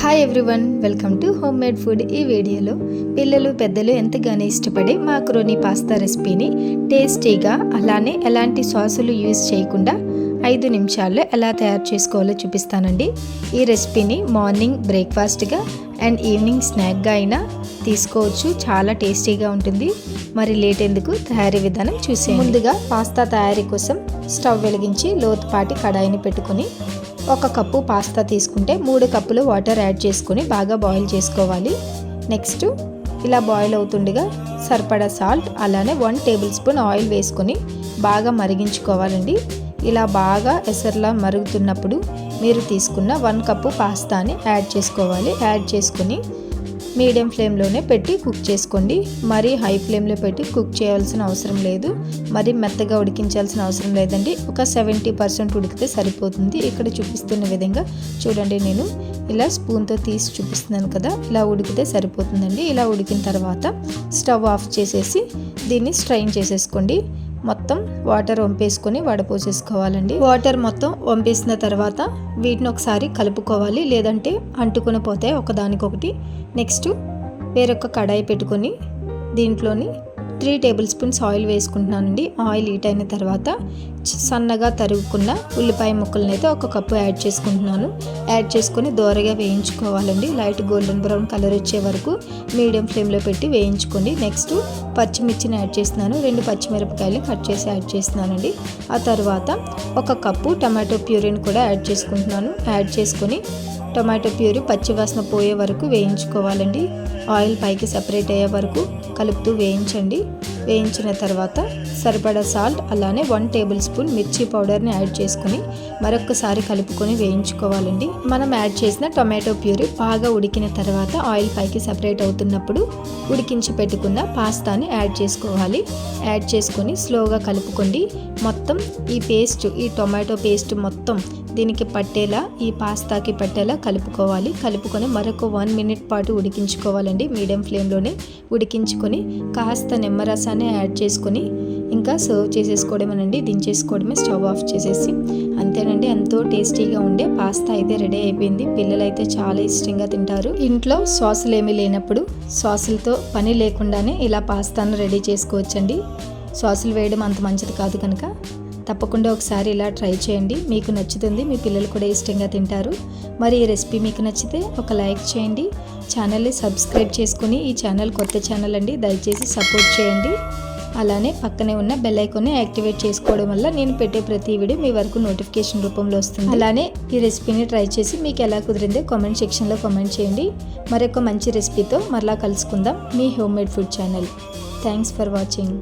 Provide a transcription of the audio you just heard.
Hi everyone welcome to home made food ఈ వీడియోలో. పిల్లలు పెద్దలు ఎంతగానో ఇష్టపడే మాక్రోని పాస్తా రెసిపీని టేస్టీగా అలానే ఎలాంటి సాసులు యూజ్ చేయకుండా ఐదు నిమిషాల్లో ఎలా తయారు చేసుకోవాలో చూపిస్తానండి. ఈ రెసిపీని మార్నింగ్ బ్రేక్ఫాస్ట్గా అండ్ ఈవినింగ్ స్నాక్గా అయినా తీసుకోవచ్చు. చాలా టేస్టీగా ఉంటుంది. మరి లేట్ ఎందుకు? తయారీ విధానం చూసే ముందుగా పాస్తా తయారీ కోసం స్టవ్ వెలిగించి లోతుపాటి కడాయిని పెట్టుకొని ఒక కప్పు పాస్తా తీసుకుంటే మూడు కప్పులు వాటర్ యాడ్ చేసుకొని బాగా బాయిల్ చేసుకోవాలి. నెక్స్ట్ ఇలా బాయిల్ అవుతుండగా సరిపడా సాల్ట్ అలానే వన్ టేబుల్ స్పూన్ ఆయిల్ వేసుకొని బాగా మరిగించుకోవాలండి. ఇలా బాగా ఎసర్లా మరుగుతున్నప్పుడు మీరు తీసుకున్న వన్ కప్పు పాస్తాని యాడ్ చేసుకోవాలి. యాడ్ చేసుకొని మీడియం ఫ్లేమ్లోనే పెట్టి కుక్ చేసుకోండి. మరీ హై ఫ్లేమ్లో పెట్టి కుక్ చేయాల్సిన అవసరం లేదు. మరీ మెత్తగా ఉడికించాల్సిన అవసరం లేదండి. ఒక సెవెంటీ పర్సెంట్ ఉడికితే సరిపోతుంది. ఇక్కడ చూపిస్తున్న విధంగా చూడండి నేను. ఇలా స్పూన్తో తీసి చూపిస్తున్నాను కదా. ఇలా ఉడికితే సరిపోతుందండి. ఇలా ఉడికిన తర్వాత స్టవ్ ఆఫ్ చేసేసి దీన్ని స్ట్రైన్ చేసేసుకోండి. మొత్తం వాటర్ వంపేసుకొని వడపోసేసుకోవాలండి వాటర్ మొత్తం వంపేసిన తర్వాత వీటిని ఒకసారి కలుపుకోవాలి. లేదంటే అంటుకొని పోతాయి ఒకదానికొకటి. నెక్స్ట్ వేరొక కడాయి పెట్టుకొని దీంట్లోని త్రీ టేబుల్ స్పూన్స్ ఆయిల్ వేసుకుంటున్నానండి. ఆయిల్ హీట్ అయిన తర్వాత సన్నగా తరుగుకున్న ఉల్లిపాయ ముక్కలను అయితే ఒక కప్పు యాడ్ చేసుకుంటున్నాను. యాడ్ చేసుకొని దోరగా వేయించుకోవాలండి. లైట్ గోల్డెన్ బ్రౌన్ కలర్ వచ్చే వరకు మీడియం ఫ్లేమ్లో పెట్టి వేయించుకోండి. నెక్స్ట్ పచ్చిమిర్చిని యాడ్ చేస్తున్నాను. రెండు పచ్చిమిరపకాయలు కట్ చేసి యాడ్ చేస్తున్నానండి. ఆ తర్వాత ఒక కప్పు టమాటో ప్యూరీని కూడా యాడ్ చేసుకుంటున్నాను. యాడ్ చేసుకొని టొమాటో ప్యూరీ పచ్చివాసన పోయే వరకు వేయించుకోవాలండి. ఆయిల్ పైకి సపరేట్ అయ్యే వరకు కలుపుతూ వేయించండి. వేయించిన తర్వాత సరిపడా సాల్ట్ అలానే వన్ టేబుల్ స్పూన్ మిర్చి పౌడర్ని యాడ్ చేసుకుని మరొకసారి కలుపుకొని వేయించుకోవాలండి. మనం యాడ్ చేసిన టొమాటో ప్యూరీ బాగా ఉడికిన తర్వాత ఆయిల్ పైకి సపరేట్ అవుతున్నప్పుడు ఉడికించి పెట్టుకున్న పాస్తాని యాడ్ చేసుకోవాలి. యాడ్ చేసుకొని స్లోగా కలుపుకోండి. మొత్తం ఈ పేస్ట్ ఈ టొమాటో పేస్ట్ మొత్తం దీనికి పట్టేలా ఈ పాస్తాకి పట్టేలా కలుపుకోవాలి. కలుపుకొని మరొక వన్ మినిట్ పాటు ఉడికించుకోవాలండి. మీడియం ఫ్లేమ్లోనే ఉడికించుకొని కాస్త నిమ్మరసాన్ని యాడ్ చేసుకొని ఇంకా సర్వ్ చేసేసుకోవడమేనండి. దించేసుకోవడమే స్టవ్ ఆఫ్ చేసేసి. అంతేనండి ఎంతో టేస్టీగా ఉండే పాస్తా అయితే రెడీ అయిపోయింది. పిల్లలు అయితే చాలా ఇష్టంగా తింటారు. ఇంట్లో సాసులు ఏమీ లేనప్పుడు సాసులతో పని లేకుండానే ఇలా పాస్తాను రెడీ చేసుకోవచ్చండి. సాసులు వేయడం అంత మంచిది కాదు కనుక. తప్పకుండా ఒకసారి ఇలా ట్రై చేయండి. మీకు నచ్చుతుంది మీ పిల్లలు కూడా ఇష్టంగా తింటారు. మరి ఈ రెసిపీ మీకు నచ్చితే ఒక లైక్ చేయండి. ఛానల్ని సబ్స్క్రైబ్ చేసుకుని ఈ ఛానల్ కొత్త ఛానల్ అండి దయచేసి సపోర్ట్ చేయండి. అలానే పక్కనే ఉన్న బెల్ ఐకాన్ని యాక్టివేట్ చేసుకోవడం వల్ల నేను పెట్టే ప్రతి వీడియో మీ వరకు నోటిఫికేషన్ రూపంలో వస్తుంది. అలానే ఈ రెసిపీని ట్రై చేసి మీకు ఎలా కుదిరిందో కామెంట్ సెక్షన్లో కామెంట్ చేయండి. మరొక మంచి రెసిపీతో మరలా కలుసుకుందాం. మీ home made food channel. Thanks for watching.